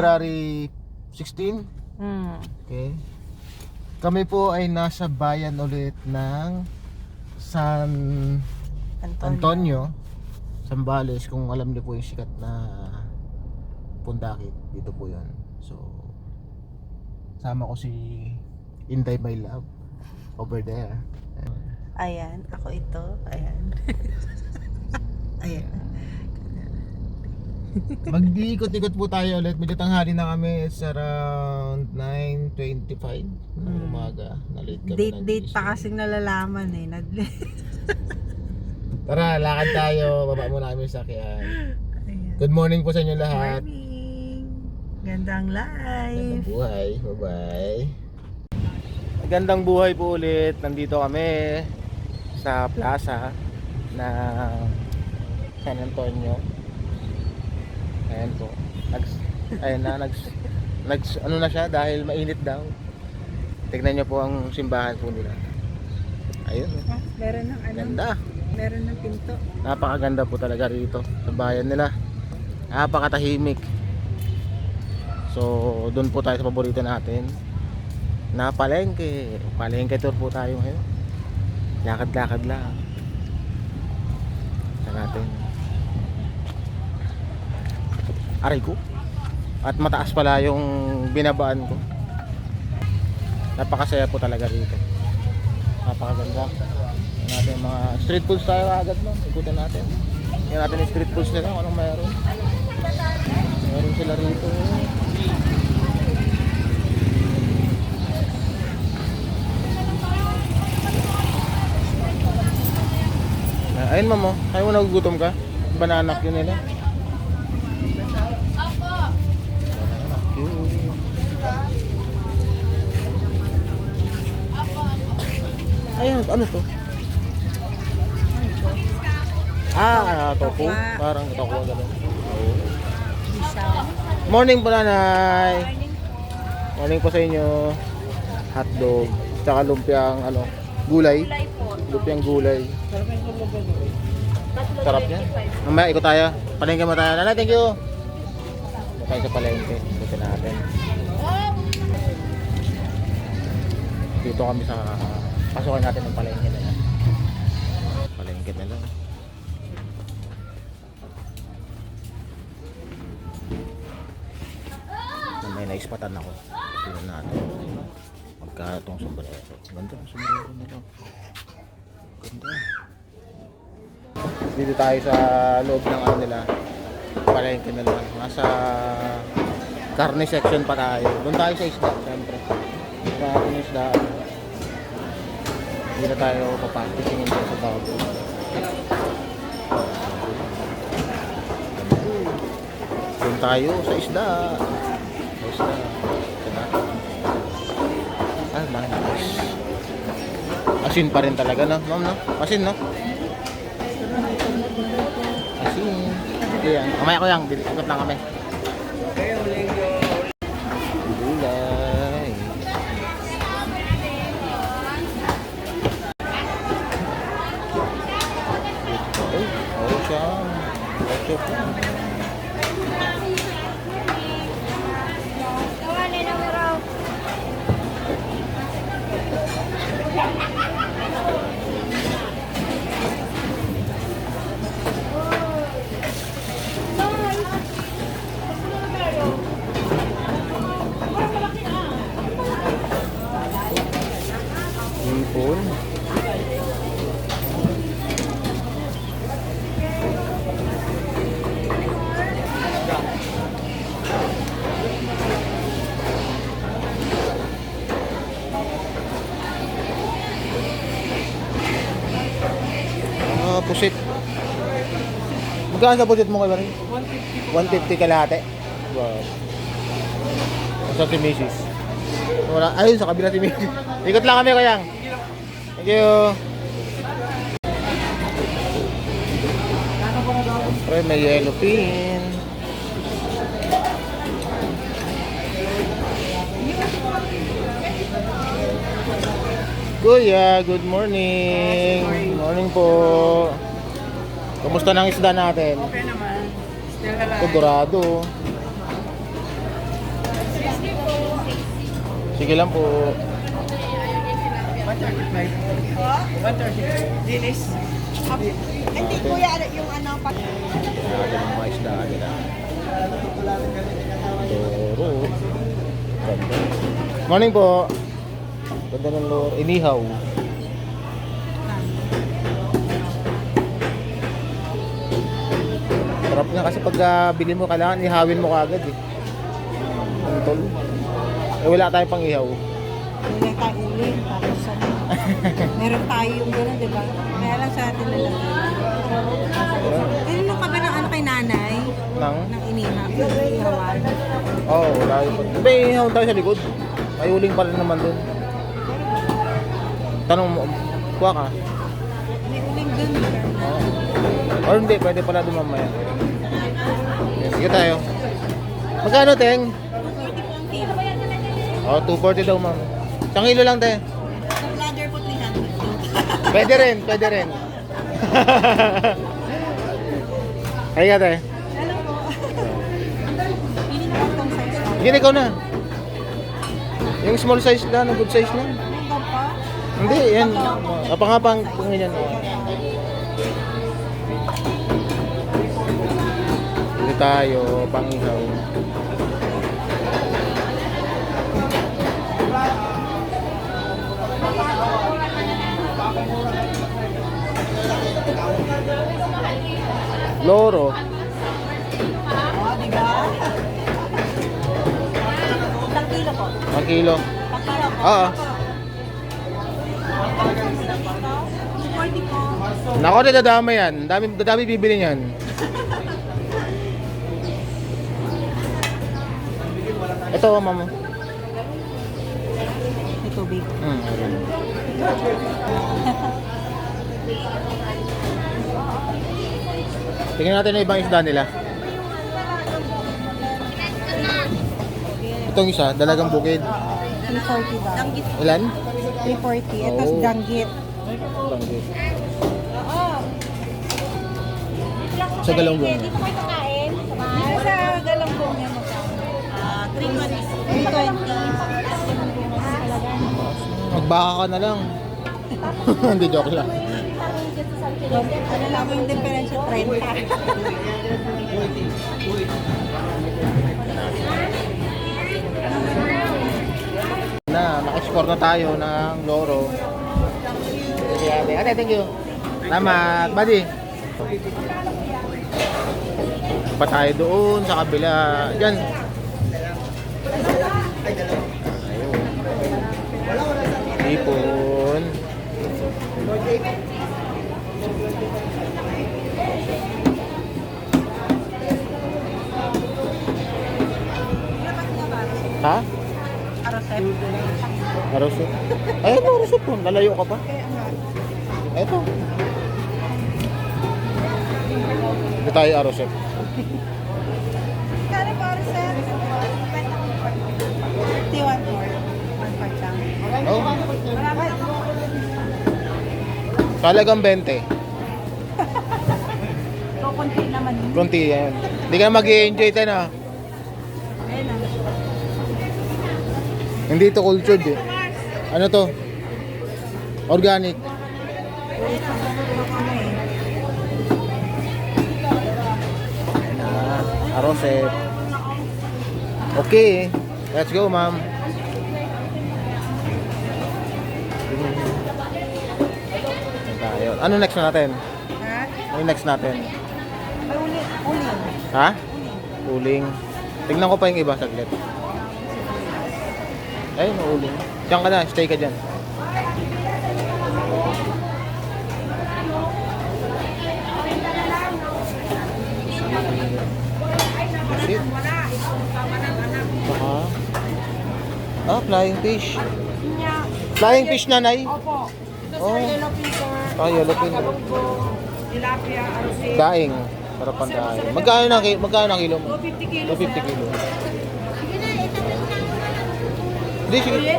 February 16. Hmm. Okay. Kami po ay nasa bayan ulit ng San Antonio. Antonio, Zambales, kung alam niyo po yung sikat na Pundakit, dito po yan. So, sama ko si Inday My Love over there. Ayan, ako ito. Ayan. Ayan. Mag-iikot-ikot po tayo ulit. Medyo tanghali na kami. It's around 9.25 ng Hmm. umaga. Na-late kami Date, date pa kasing nalalaman eh. Nag Tara, lakad tayo. Baba muna kami sa sakyan. Good morning po sa inyo lahat. Morning. Gandang Gandang life. buhay. Bye-bye. Magandang buhay po ulit. Nandito kami sa plaza na San Antonio. Ayan po. Nags, ayan na, nags, nags, ano na siya dahil mainit daw. Tignan niyo po ang simbahan po nila. Ayun. oh. Ah, meron ng ano? Ganda. Meron ng pinto. Napakaganda po talaga rito sa bayan nila. Napakatahimik. So, doon po tayo sa paborito natin. Na palengke. Palengke tour po tayo ngayon. Lakad-lakad lang. Sa natin. Aray ko. At mataas pala yung binabaan ko. Napakasaya po talaga rito. Napakaganda. Yan natin mga street foods tayo agad no. Ikutin natin. Yan natin yung street foods nila anong meron. Meron sila rito. Ayun mamo, ayaw mo nagugutom ka? Bananak yun nila. Bananak yun. Ayun, ano to? Ah, tofu. Tokwa. Parang ganun. Oo. Isa. Morning po nanay. Morning po sa inyo. Hotdog. Tsaka lumpiang ano, gulay. Lumpiang gulay. Sarap yan. Mamaya ikot tayo. Palengke mo tayo. Nanay, thank you. Ikot tayo sa palengke. Ikutin natin. Dito kami sa pasukan natin ng palengke na yan. Palengke na lang. na may naispatan ako. Tingnan natin. Magkano itong sombrero. Ganda ang sombrero nila. Ganda. Dito tayo sa loob ng ano nila. Palengke nila. Nasa karne section pa tayo. Doon tayo sa isda, siyempre. Sa isda. Hindi na tayo papakitingin tayo sa bago. Doon tayo sa isda. Sa isda. Diba? Ah, nice. Asin pa rin talaga, no? Ma'am, no? Asin, no? Asin. Sige yan. Kamaya ko yan. Ikot lang kami. Gulay. Ay, oh siya. Ketchup yan. Hipon. Ah, pusit. Magkano sa budget mo kay Barry? 150 kalahati. Wow. Sa si Mrs. Wala. Ayun, sa kabila si Mrs. Ikot lang kami, kayang. Thank you. Siyempre, may yellow pin. Kuya, good morning. Morning po. Kumusta ng isda natin? Okay naman. Still alive. Ito, dorado. Sige lang po. 135. Dinis. Hindi kuya, yung ano, pag... Natin ang mga isda nila. Doro. Ganda. Morning po. Ganda ng loro. Inihaw. Sarap nga kasi pag ah, bili mo, kailangan ihawin mo kagad eh. Ang tol. Eh wala tayong pang ihaw. Wala tayo uling, tapos ano. Meron tayo yung gano'n, di ba? Kaya lang sa atin na lang. Tinanong ka ba ng ano kay nanay? Nang? Ng iniha? Oo, oh, wala yung pang... May ihaw tayo sa likod. May uling pala naman dun. Tanong mo, kuha ka. May uling dun. Or hindi, pwede pala doon mamaya. Yes, sige tayo. Magkano, Teng? 40 po ang kilo. Oh, 240 daw, ma'am. Isang kilo lang, te. Sa bladder po 300. Pwede rin, pwede rin. Ay ka, te. Hello po. Pili na lang tong size ko. Sige, ikaw na. Yung small size lang, good size pa? Hindi, yan. Kapangapang, pang yan. Tayo, pangihaw. Loro. Oo, di ba? Ilang kilo po? Ang kilo. Ilang kilo po? Oo. 40 po. Nako, dadama yan. Dami, dami bibili niyan. Ito, mama. May tubig. Hmm, ayun. Tingnan natin ang ibang isda nila. Itong isa, dalagang bukid. 340 daw. Danggit. Ilan? 340. Ito Oh. danggit. Banggit. Sa galonggong. Dito kayo kakain? Sa galonggong yan Magbaka ka na lang. Hindi, joke lang. Ano lang yung differential 30? Na, nakascore na tayo ng loro. Ate, thank you. Salamat, buddy. Pa tayo doon sa kabila. Diyan. Ayun. Ipon. Ha? Arosep. Arosot? Ay, ano arosot po? Lalayo ka pa? Eto. Ito tayo arosot. Kano po arosep? 51 more. 1 lang. Oh, talagang 20. So, konti naman yun. Kunti yan. Hindi ka mag-i-enjoy tayo na. Ayun na. Hindi ito cultured eh. Ano to? Organic. Ah, aroset. Okay. Let's go, ma'am. Ano next na natin? Ha? Ano next natin? May uli. Uli. Ha? Uling. Tingnan ko pa yung iba saglit. Ayun, uling. Diyan ka na, stay ka dyan. That's it. Baka. Ah, flying fish. Flying fish nanay. Opo. Oh. Yellow fever. Ah, yellow pin. Tilapia, arosep. Daing. Sarap ang daing. Magkano na, magkano na kilo mo? 250 kilo. 250 kilo. Hindi, sige.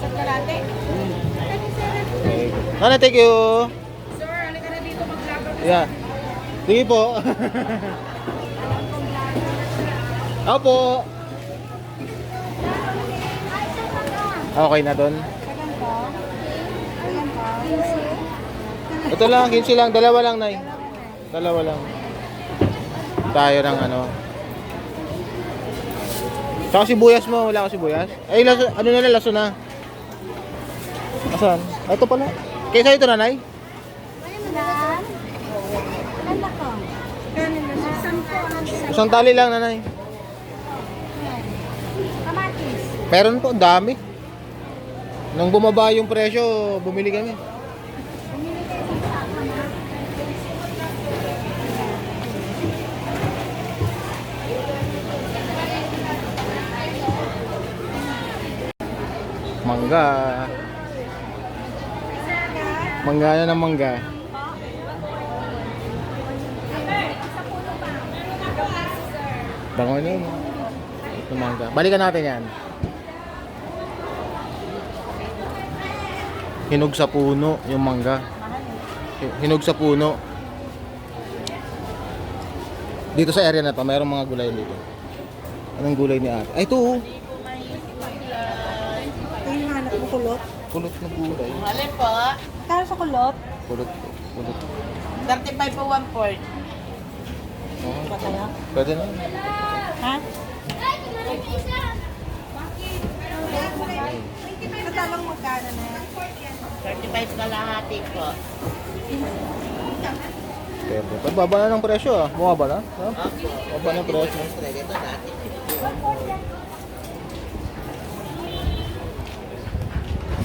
Sa kalate. Okay. Nana, thank you. Sir, halika na dito maglaban. Yeah. Sige po. Opo. Okay na doon. Sagan po. Sagan po. Ito lang, 15 lang. Dalawa lang, Nay. Dalawa lang. Tayo ng ano. Saka sibuyas mo, wala ka sibuyas? Ay, laso, ano na lang, laso na. Asan? Ito pala. Kaysa ito, na ko? Kanin na siya. Sampo ang isa. Isang tali lang, nanay. Kamatis. Meron po, dami. Nung bumaba yung presyo, bumili kami. Mangga. Mangga na ng mangga. Bango na yun. Ito mangga. Balikan natin yan. Hinog sa puno yung mangga. Hi- Hinog sa puno. Dito sa area na to, mayroong mga gulay dito. Anong gulay ni ate? Ay, ito oh. Ito yung hanap mo kulot. Na gulay. Alin po? Kano sa kulot? Kulot. Kulot. 35 po 1 port. Oh, Ba kaya? pwede na. Ha? Katalong magkano na yan? 35 kalahati po. Pwede. Pagbaba na ng presyo ah. Bumaba na? Ha? Bumaba ng presyo. Ito natin.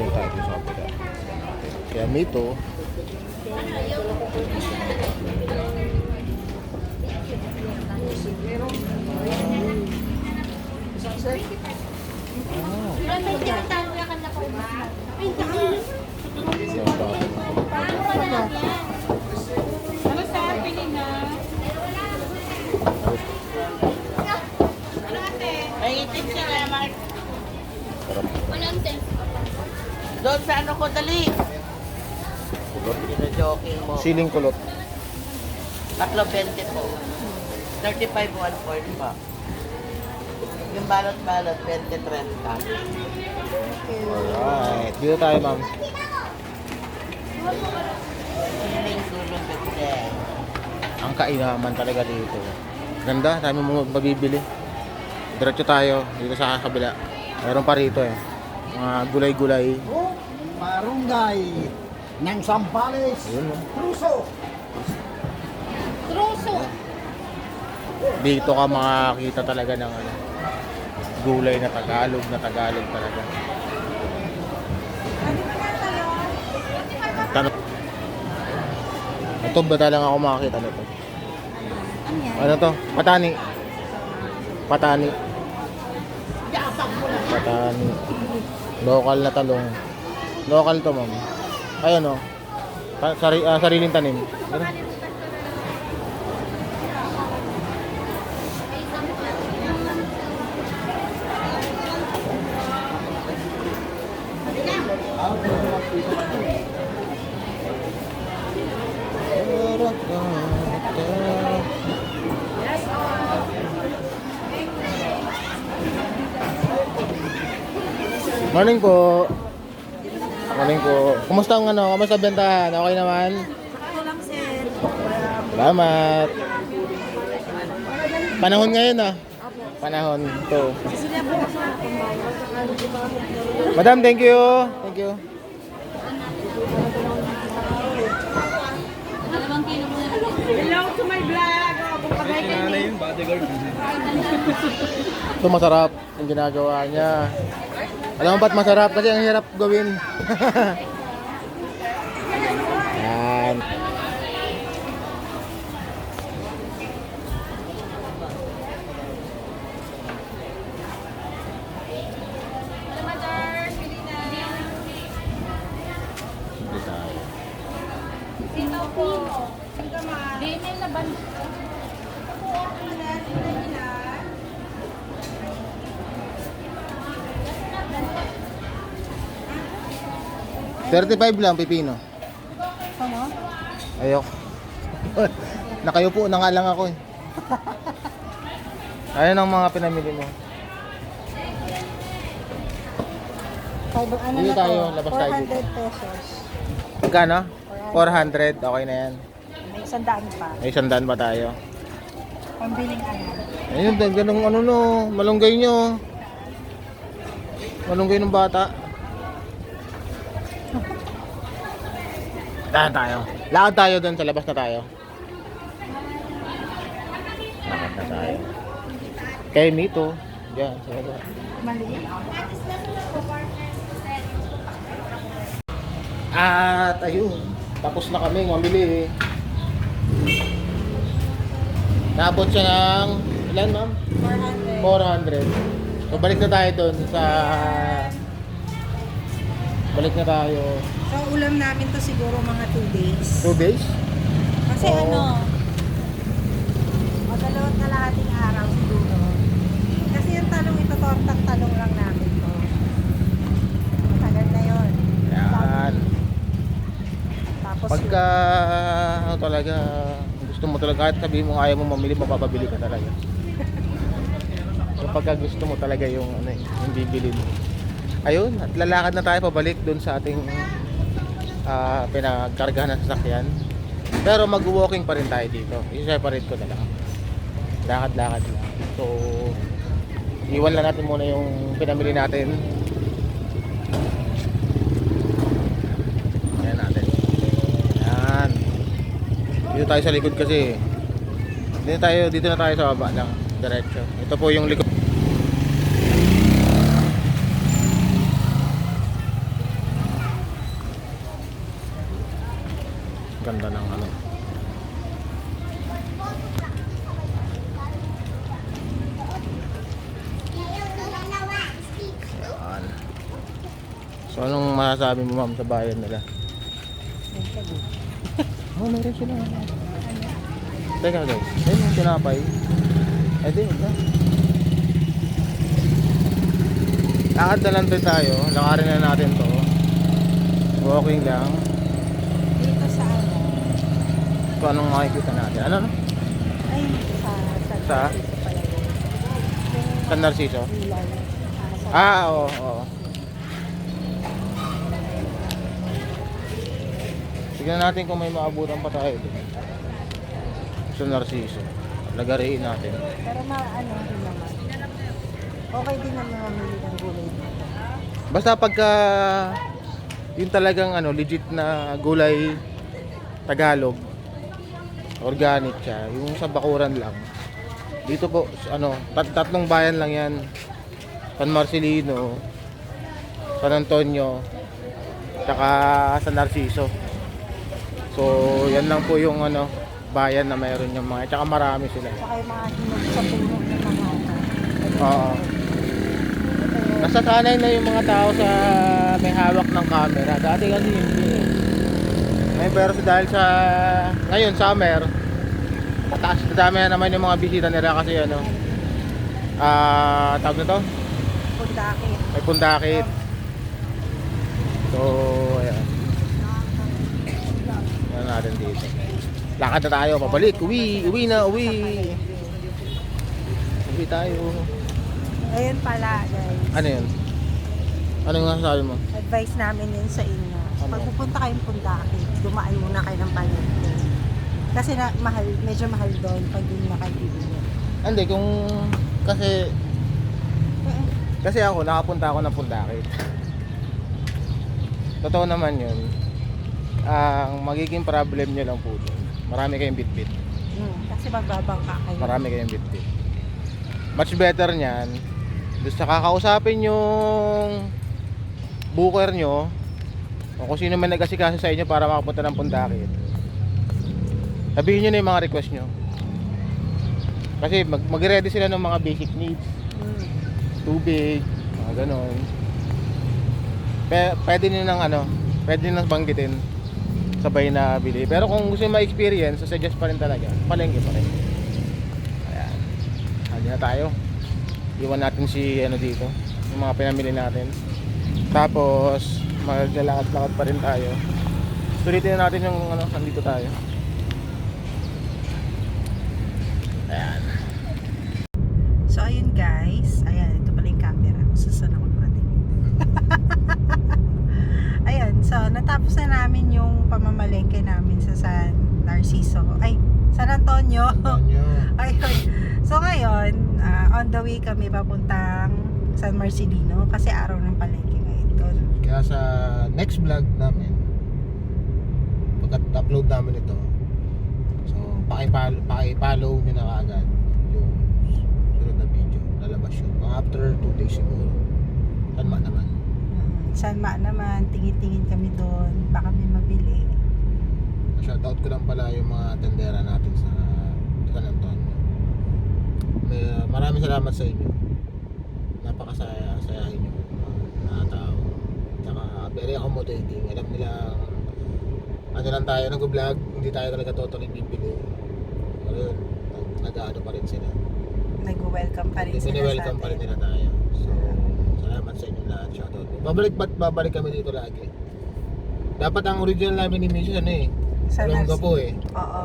Ito tayo sa kapila. Kaya mito. Isang baso. May itim siya na, Mark. Sarap. Doon sa ano ko, dali. Kulot. Joking mo. Siling kulot. Tatlo 20 po. 35 1 port pa. Yung balot-balot, 20-30. Alright. Dito tayo ma'am. Siling tulong bete. Ang kainaman talaga dito. Ganda. Dami mo mabibili. Diretso tayo. Dito sa kabila. Meron pa rito eh. Mga gulay-gulay. Oh, marunggay ng Sampales. Oh. Truso. Dito ka makakita talaga ng ano, gulay na Tagalog na Tagalog talaga. Tanong. Ito ba lang ako makakita nito? Ano? Ano to? Patani. Patani. Patani. Local na talong. Local to, ma'am. Ayun oh. Pa- Sari, ah, sariling tanim. Ano? Morning po. Morning po. Kumusta ang ano? Kumusta ang bentahan? Okay naman? Ako lang, sir. Salamat. Panahon ngayon ah. Panahon. Sa Madam, thank you. Thank you. Hello to my vlog. Ito masarap yung ginagawa niya. Alam mo ba't masarap? Kasi ang hirap gawin. 35 lang pipino. Ano? Ayok. Nakayupo na nga lang ako eh. Ayan ang mga pinamili mo. Five, ano Dito tayo, to? labas tayo dito. pesos. Magkano? 400. Okay na yan. May isang daan pa. May isang pa tayo. Pambiling ano. Ayun, ganun ano no, malunggay nyo. Malunggay ng bata. Dahan tayo. Lakad tayo doon sa labas na tayo. Lakad na tayo. Kay Mito. Diyan, sa labas. At ayun, tapos na kami mamili. Naabot siya ng, ilan ma'am? 400. 400. So balik na tayo doon sa Balik na tayo. So, ulam namin to siguro mga 2 days. 2 days? Kasi Oo. ano, madalawat kalahating araw siguro. Kasi yung talong ito, tortang talong lang namin to. Matagal na yun. Yan. Tapos Pagka ano talaga gusto mo talaga kahit sabihin mo ayaw mo mamili mapapabili ka talaga. So pagka gusto mo talaga yung ano eh, yung bibili mo. Ayun, at lalakad na tayo pabalik doon sa ating ah pinagkargahan ng sasakyan. Pero mag-walking pa rin tayo dito. I-separate ko na lang. Lakad-lakad lang. So, iwan lang natin muna yung pinamili natin. Ayan natin. Ayan. Dito tayo sa likod kasi. Dito tayo, dito na tayo sa baba lang. Diretso. Ito po yung likod. Ganda ng ano. Ayan. So anong masasabi mo ma'am sa bayan nila? Oh, meron sila. Teka guys, ayun yung tinapay. Eh di, na. Lakad na lang tayo. Lakarin na natin to. Walking lang. dito sa ano, Kung anong makikita natin. Ano? no? ay sa, sa, Sa? Narciso? Ah, Ah, oo, oo. Tignan natin kung may maabutan pa tayo doon. Sa Narciso. Lagariin natin. pero ma, ano rin naman. Okay din naman mamili ng gulay. Basta pagka yung talagang ano legit na gulay Tagalog organic siya, yung sa bakuran lang. Dito po ano, tat tatlong bayan lang 'yan. San Marcelino, San Antonio, saka San Narciso. So, yan lang po yung ano bayan na mayroon yung mga, tsaka marami sila. Tsaka yung mga hinog sa puno ng mga. Oo. Nasasanay na yung mga tao sa may hawak ng camera. Dati kasi hindi. eh. Ngayon pero sa- dahil sa ngayon summer, mataas madami na naman yung mga bisita nila kasi ano ah tawag na to, Pundaki. may pundakit. So, natin dito. Lakad na tayo, pabalik, uwi, uwi na, uwi. Uwi tayo. Ayun pala, guys. Ano yun? Ano nga sabi mo? Advice namin yun sa inyo. Ano? Pag pupunta kayong Pundaki, dumaan muna kayo ng palengke. Kasi na, mahal, medyo mahal doon pag doon na kayo bibili. Hindi, kung kasi kasi ako nakapunta ako ng Pundakit. Totoo naman yun. Ang magiging problem nyo lang po doon. Marami kayong bitbit. hmm, kasi magbabangka kayo. Marami kayong bitbit. Much better niyan. Doon sa kakausapin yung booker nyo o kung sino man nag-asikaso sa inyo para makapunta ng Pundakit. Sabihin nyo na yung mga request nyo. Kasi mag- mag-ready sila ng mga basic needs. Hmm. tubig, mga ganon. Pe, pwede nyo nang ano, pwede nyo nang banggitin sabay na bili. Pero kung gusto nyo ma-experience, suggest pa rin talaga. Palengke pa rin. Ayan. Hadi na tayo. Iwan natin si ano dito, yung mga pinamili natin. Tapos, maglalakad-lakad pa rin tayo. Sulitin na natin yung ano, nandito tayo. Narciso. Ay, San Antonio. Antonio. Ayun. So ngayon, ah, on the way kami papuntang San Marcelino kasi araw ng palengke ngayon doon. Kaya sa next vlog namin, pagka-upload namin ito, so pakipalo, pakipollow nyo na kaagad yung sunod na video. Lalabas yun. Mga after 2 days siguro. Saan man naman. Mm, San Ma naman, tingin-tingin kami doon. Baka may mabili. Shoutout ko lang pala yung mga tendera natin sa San May, maraming salamat sa inyo. Napakasaya, sayahin nyo mga tao. Tsaka very accommodating. Alam nila ano lang tayo, nag-vlog, hindi tayo talaga totally bibili. Pero yun, nag- nag-ano pa rin sila. Nag-welcome pa rin sila Sini-welcome sa pa rin nila tayo. So, salamat sa inyo lahat. Shoutout. Babalik ba't babalik kami dito lagi? Dapat ang original namin ni Mission ano eh. Sa Narciso. po eh. Oo.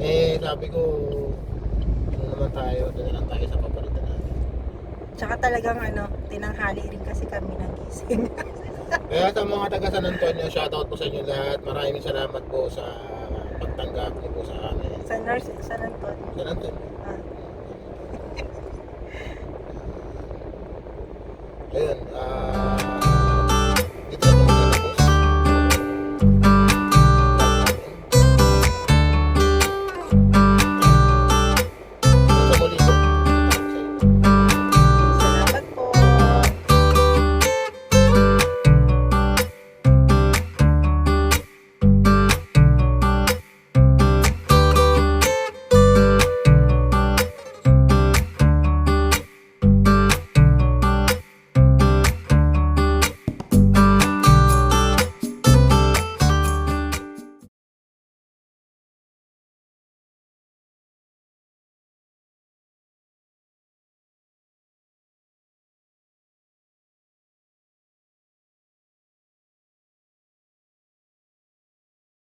Eh, sabi ko, naman tayo, doon lang tayo sa papalitan natin. Tsaka talagang ano, tinanghali rin kasi kami ng gising. Kaya sa mga taga San Antonio, shoutout po sa inyo lahat. Maraming salamat po sa pagtanggap niyo po sa amin. sa nurse, San Antonio. San Antonio.